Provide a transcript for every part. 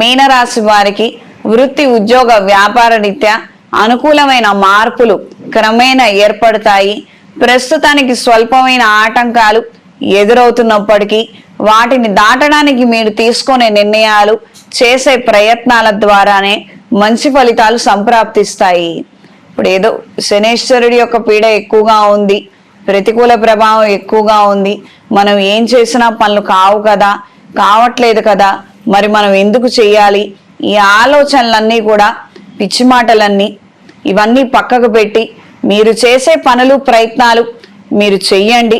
మీనరాశి వారికి వృత్తి ఉద్యోగ వ్యాపార రీత్యా అనుకూలమైన మార్పులు క్రమేణా ఏర్పడతాయి. ప్రస్తుతానికి స్వల్పమైన ఆటంకాలు ఎదురవుతున్నప్పటికీ వాటిని దాటడానికి మీరు తీసుకునే నిర్ణయాలు చేసే ప్రయత్నాల ద్వారానే మంచి ఫలితాలు సంప్రాప్తిస్తాయి. ఇప్పుడు ఏదో శనేశ్వరుడి యొక్క పీడ ఎక్కువగా ఉంది ప్రతికూల ప్రభావం ఎక్కువగా ఉంది. మనం ఏం చేసినా పనులు కావు కదా కావట్లేదు కదా మరి మనం ఎందుకు చేయాలి ఈ ఆలోచనలన్నీ కూడా పిచ్చి మాటలన్నీ ఇవన్నీ పక్కకు పెట్టి మీరు చేసే పనులు ప్రయత్నాలు మీరు చెయ్యండి.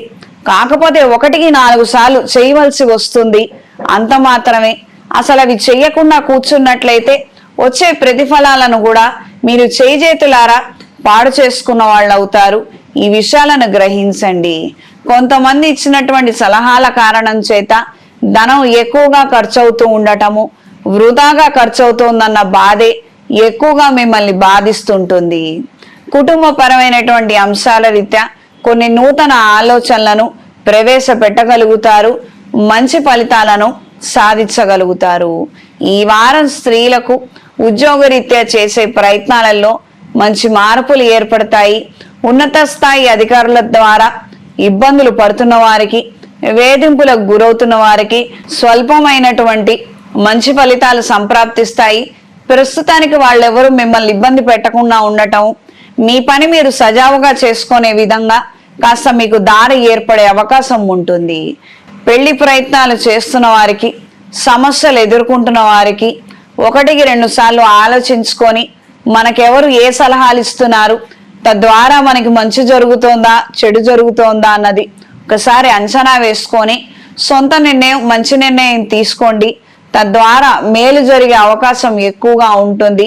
కాకపోతే ఒకటికి నాలుగు సార్లు చేయవలసి వస్తుంది. అంత మాత్రమే. అసలు అవి చెయ్యకుండా కూర్చున్నట్లయితే వచ్చే ప్రతిఫలాలను కూడా మీరు చేజేతులారా పాడు చేసుకున్న వాళ్ళు అవుతారు ఈ విషయాలను గ్రహించండి. కొంతమంది ఇచ్చినటువంటి సలహాల కారణం చేత ధనం ఎక్కువగా ఖర్చు అవుతూ ఉండటము వృధాగా ఖర్చు అవుతుందన్న బాధే ఎక్కువగా మిమ్మల్ని బాధిస్తుంటుంది. కుటుంబపరమైనటువంటి అంశాల రీత్యా కొన్ని నూతన ఆలోచనలను ప్రవేశపెట్టగలుగుతారు మంచి ఫలితాలను సాధించగలుగుతారు. ఈ వారం స్త్రీలకు ఉద్యోగరీత్యా చేసే ప్రయత్నాలలో మంచి మార్పులు ఏర్పడతాయి. ఉన్నత స్థాయి అధికారుల ద్వారా ఇబ్బందులు పడుతున్న వారికి వేధింపులకు గురవుతున్న వారికి స్వల్పమైనటువంటి మంచి ఫలితాలు సంప్రాప్తిస్తాయి. ప్రస్తుతానికి వాళ్ళెవరూ మిమ్మల్ని ఇబ్బంది పెట్టకుండా ఉండటం మీ పని మీరు సజావుగా చేసుకునే విధంగా కాస్త మీకు దారి ఏర్పడే అవకాశం ఉంటుంది. పెళ్ళి ప్రయత్నాలు చేస్తున్న వారికి సమస్యలు ఎదుర్కొంటున్న వారికి ఒకటికి రెండు సార్లు ఆలోచించుకొని మనకెవరు ఏ సలహాలు ఇస్తున్నారు తద్వారా మనకి మంచి జరుగుతోందా చెడు జరుగుతోందా అన్నది ఒకసారి అంచనా వేసుకొని సొంత నిర్ణయం మంచి నిర్ణయం తీసుకోండి. తద్వారా మేలు జరిగే అవకాశం ఎక్కువగా ఉంటుంది.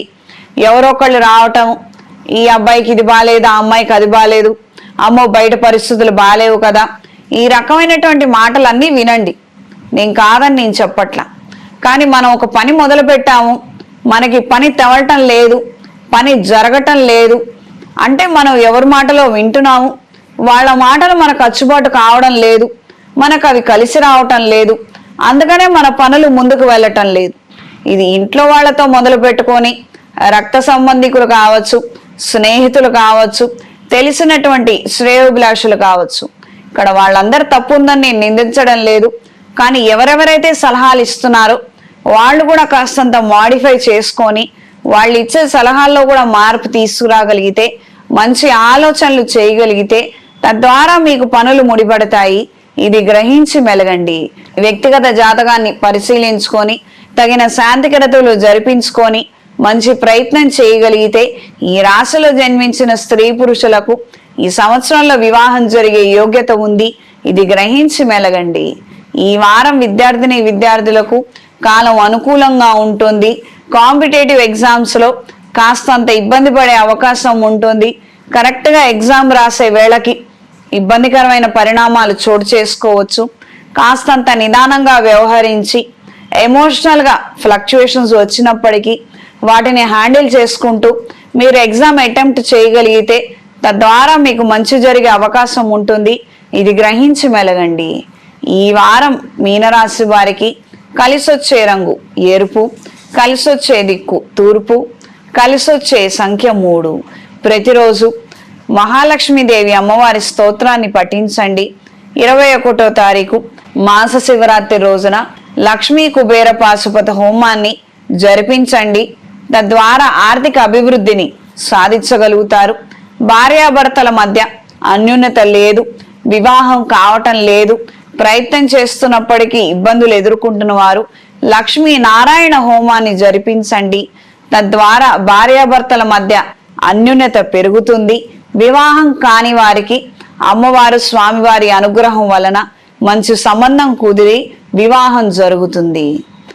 ఎవరొకళ్ళు రావటం ఈ అబ్బాయికి ఇది బాగాలేదు ఆ అమ్మాయికి అది బాగాలేదు అమ్మో బయట పరిస్థితులు బాగాలేవు కదా. ఈ రకమైనటువంటి మాటలన్నీ వినండి. నేను కాదని నేను చెప్పట్లా. కానీ మనం ఒక పని మొదలు పెట్టాము మనకి పని తెవటం లేదు. పని జరగటం లేదు. అంటే మనం ఎవరి మాటలో వింటున్నాము? వాళ్ళ మాటలు మనకు అచ్చుబాటు కావడం లేదు. మనకు అవి కలిసి రావటం లేదు. అందుకనే మన పనులు ముందుకు వెళ్ళటం లేదు. ఇది ఇంట్లో వాళ్ళతో మొదలు పెట్టుకొని రక్త సంబంధికులు కావచ్చు స్నేహితులు కావచ్చు తెలిసినటువంటి శ్రేయోభిలాషులు కావచ్చు. ఇక్కడ వాళ్ళందరూ తప్పు ఉందని నేను నిందించడం లేదు. కానీ ఎవరెవరైతే సలహాలు ఇస్తున్నారో వాళ్ళు కూడా కాస్తంత మాడిఫై చేసుకొని వాళ్ళు ఇచ్చే సలహాల్లో కూడా మార్పు తీసుకురాగలిగితే మంచి ఆలోచనలు చేయగలిగితే తద్వారా మీకు పనులు ముడిపడతాయి. ఇది గ్రహించి మెలగండి. వ్యక్తిగత జాతకాన్ని పరిశీలించుకొని తగిన శాంతికరతలు జరిపించుకొని మంచి ప్రయత్నం చేయగలిగితే ఈ రాశిలో జన్మించిన స్త్రీ పురుషులకు ఈ సంవత్సరంలో వివాహం జరిగే యోగ్యత ఉంది. ఇది గ్రహించి మెలగండి. ఈ వారం విద్యార్థిని విద్యార్థులకు కాలం అనుకూలంగా ఉంటుంది. కాంపిటేటివ్ ఎగ్జామ్స్లో కాస్తంత ఇబ్బంది పడే అవకాశం ఉంటుంది. కరెక్ట్గా ఎగ్జామ్ రాసే వేళకి ఇబ్బందికరమైన పరిణామాలు చోటు చేసుకోవచ్చు. కాస్తంత నిదానంగా వ్యవహరించి ఎమోషనల్గా ఫ్లక్చుయేషన్స్ వచ్చినప్పటికీ వాటిని హ్యాండిల్ చేసుకుంటూ మీరు ఎగ్జామ్ అటెంప్ట్ చేయగలిగితే తద్వారా మీకు మంచి జరిగే అవకాశం ఉంటుంది. ఇది గ్రహించి మెలగండి. ఈ వారం మీనరాశి వారికి కలిసొచ్చే రంగు ఎరుపు కలిసొచ్చే దిక్కు తూర్పు కలిసొచ్చే సంఖ్య మూడు. ప్రతిరోజు మహాలక్ష్మీదేవి అమ్మవారి స్తోత్రాన్ని పఠించండి. ఇరవై ఒకటో తారీఖు మాస శివరాత్రి రోజున లక్ష్మీ కుబేర పాశుపత హోమాన్ని జరిపించండి. తద్వారా ఆర్థిక అభివృద్ధిని సాధించగలుగుతారు. భార్యాభర్తల మధ్య అన్యూన్యత లేదు. వివాహం కావటం లేదు. ప్రయత్నం చేస్తున్నప్పటికీ ఇబ్బందులు ఎదుర్కొంటున్న వారు లక్ష్మీ నారాయణ హోమాన్ని జరిపించండి. తద్వారా భార్యాభర్తల మధ్య అన్యూన్యత పెరుగుతుంది. వివాహం కాని వారికి అమ్మవారు స్వామివారి అనుగ్రహం వలన మంచి సంబంధం కుదిరి వివాహం జరుగుతుంది.